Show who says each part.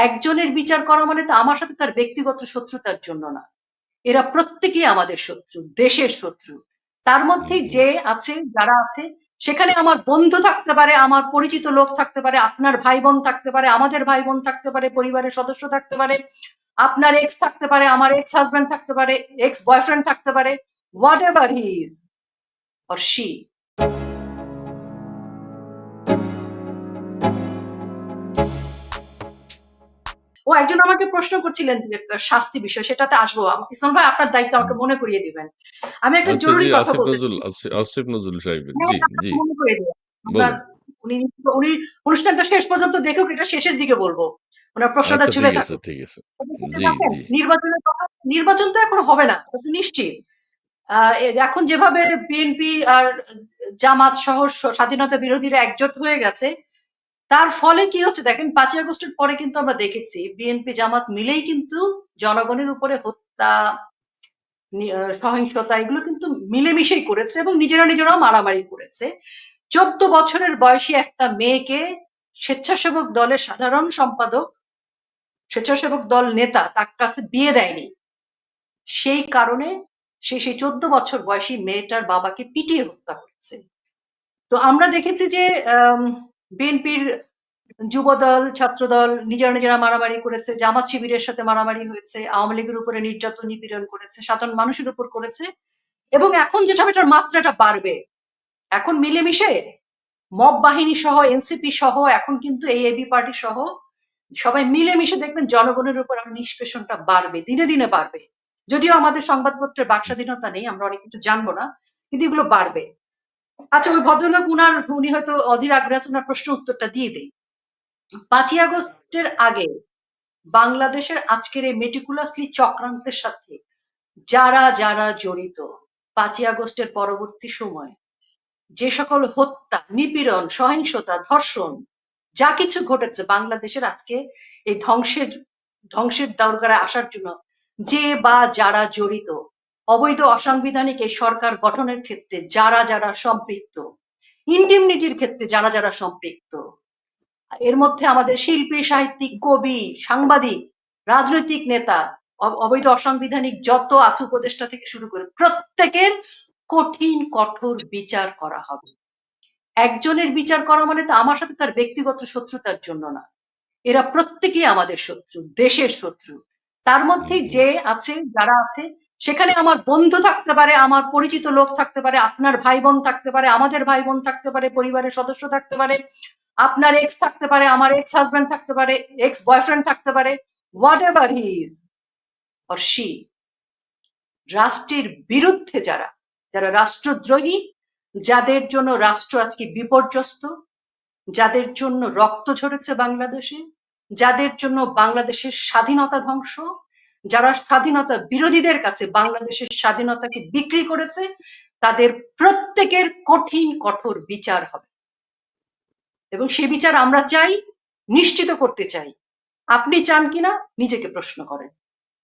Speaker 1: একজনের বিচার করা মানে তো আমার সাথে তার ব্যক্তিগত শত্রুতার জন্য না। এরা প্রত্যেকেই আমাদের শত্রু দেশের শত্রু। তার মধ্যে। যে আছে যারা আছে সেখানে আমার বন্ধু থাকতে পারে আমার পরিচিত লোক থাকতে পারে আপনার ভাই বোন থাকতে পারে আমাদের ভাই বোন থাকতে পারে পরিবারের সদস্য থাকতে পারে আপনার এক্স থাকতে পারে আমার এক্স হাজব্যান্ড থাকতে পারে এক্স বয়ফ্রেন্ড থাকতে পারে whatever he is or she ও একজন আমাকে প্রশ্ন করছিলেন শাস্তি বিষয় সেটাতে আসব। ইসলাম ভাই আপনার দায়িত্ব আমাকে মনে করিয়ে দিবেন। আমি একটা
Speaker 2: আচ্ছা
Speaker 1: জরুরি কথা বলতে
Speaker 2: আসিফ নজরুল সাহেবের
Speaker 1: হ্যাঁ,
Speaker 2: জি জি।
Speaker 1: মনে করিয়ে দিবেন উনি উনি অনুষ্ঠানটা শেষ পর্যন্ত দেখুক এটা শেষের দিকে বলব। ওনার প্রশ্নটা
Speaker 2: আচ্ছা
Speaker 1: ঝুলে
Speaker 2: ঠিক আছে জি জি।
Speaker 1: নির্বাচনের কথা নির্বাচন তো এখন হবে না তো নিশ্চিত। আহ, এখন যেভাবে বিএনপি আর জামাত সহ স্বাধীনতা বিরোধীরা একজোট হয়ে গেছে তার ফলে কি হচ্ছে দেখেন, পাঁচই আগস্টের পরে কিন্তু আমরা দেখেছি বিএনপি জামাত মিলেই কিন্তু জনগণের উপরে হত্যা সহিংসতা এগুলো কিন্তু মিলেমিশেই করেছে এবং নিজেরা নিজেরাও মারামারি করেছে। চোদ্দ বছরের বয়সী একটা মেয়েকে স্বেচ্ছাসেবক দলের সাধারণ সম্পাদক, স্বেচ্ছাসেবক দল নেতা তার কাছে বিয়ে দেয়নি। সেই কারণে সে সেই চোদ্দ বছর বয়সী মেয়েটার বাবাকে পিটিয়ে হত্যা করেছে। তো আমরা দেখেছি যে বিএনপির যুবদল, ছাত্রদল নিজেরা নিজেরা মারামারি করেছে, জামাত শিবিরের সাথে মারামারি হয়েছে, আওয়ামী লীগের উপরে নির্যাতন, নিপীড়ন করেছে, সাধারণ মানুষের উপর করেছে এবং এখন যেটা এটার মাত্রাটা বাড়বে, এখন মিলেমিশে মব বাহিনী সহ, এনসিপি সহ, এখন কিন্তু এই পার্টি সহ সবাই মিলেমিশে দেখবেন জনগণের উপর নিষ্পেষণটা বাড়বে, দিনে দিনে বাড়বে। যদিও আমাদের সংবাদপত্রের বাক স্বাধীনতা নেই, আমরা অনেক কিছু জানব না, কিন্তু এগুলো বাড়বে। আচ্ছা ওই ভদ্রলোক, উনার, উনি হয়তো অধীর আগ্রহ আছে ওনার প্রশ্ন উত্তরটা দিয়ে দেই। পাঁচই আগস্টের আগে বাংলাদেশের আজকের এই মেটিকুলাসলি চক্রান্তের সাথে যারা যারা জড়িত, পাঁচই আগস্টের পরবর্তী সময়, যে সকল হত্যা, নিপীড়ন, সহিংসতা, ধর্ষণ, যা কিছু ঘটেছে বাংলাদেশের আজকে এই ধ্বংসের ধ্বংসের দরকারে আসার জন্য, যে বা যারা জড়িত অবৈধ অসাংবিধানিক এই সরকার গঠনের ক্ষেত্রে যারা যারা সম্পৃক্ত ইন্ডিমনিটির ক্ষেত্রে যারা যারা সম্পৃক্ত এর মধ্যে আমাদের শিল্পী সাহিত্যিক কবি সাংবাদিক রাজনৈতিক নেতা অবৈধ অসাংবিধানিক যত আছে উপদেষ্টা থেকে শুরু করে প্রত্যেকের কঠিন কঠোর বিচার করা হবে। একজনের বিচার করা মানে তো আমার সাথে তার ব্যক্তিগত শত্রুতার জন্য না। এরা প্রত্যেকেই আমাদের শত্রু দেশের শত্রু। তার মধ্যে। যে আছে যারা আছে সেখানে আমার বন্ধু থাকতে পারে, আমার পরিচিত লোক থাকতে পারে, আপনার ভাই বোন থাকতে পারে, আমাদের ভাই বোন থাকতে পারে, পরিবারের সদস্য থাকতে পারে, আপনার এক্স থাকতে পারে, আমার এক্স হাজব্যান্ড থাকতে পারে এক্স বয়ফ্রেন্ড থাকতে পারে whatever he is or she রাষ্ট্রের বিরুদ্ধে যারা যারা রাষ্ট্রদ্রোহী, যাদের জন্য রাষ্ট্র আজকে বিপর্যস্ত, যাদের জন্য রক্ত ঝরেছে বাংলাদেশে, যাদের জন্য বাংলাদেশের স্বাধীনতা ধ্বংস যারা স্বাধীনতা বিরোধীদের কাছে বাংলাদেশের স্বাধীনতাকে বিক্রি করেছে, তাদের প্রত্যেকের কঠিন, কঠোর বিচার হবে। এবং সে বিচার আমরা চাই, নিশ্চিত করতে চাই। আপনি চান কিনা, নিজেকে প্রশ্ন করেন।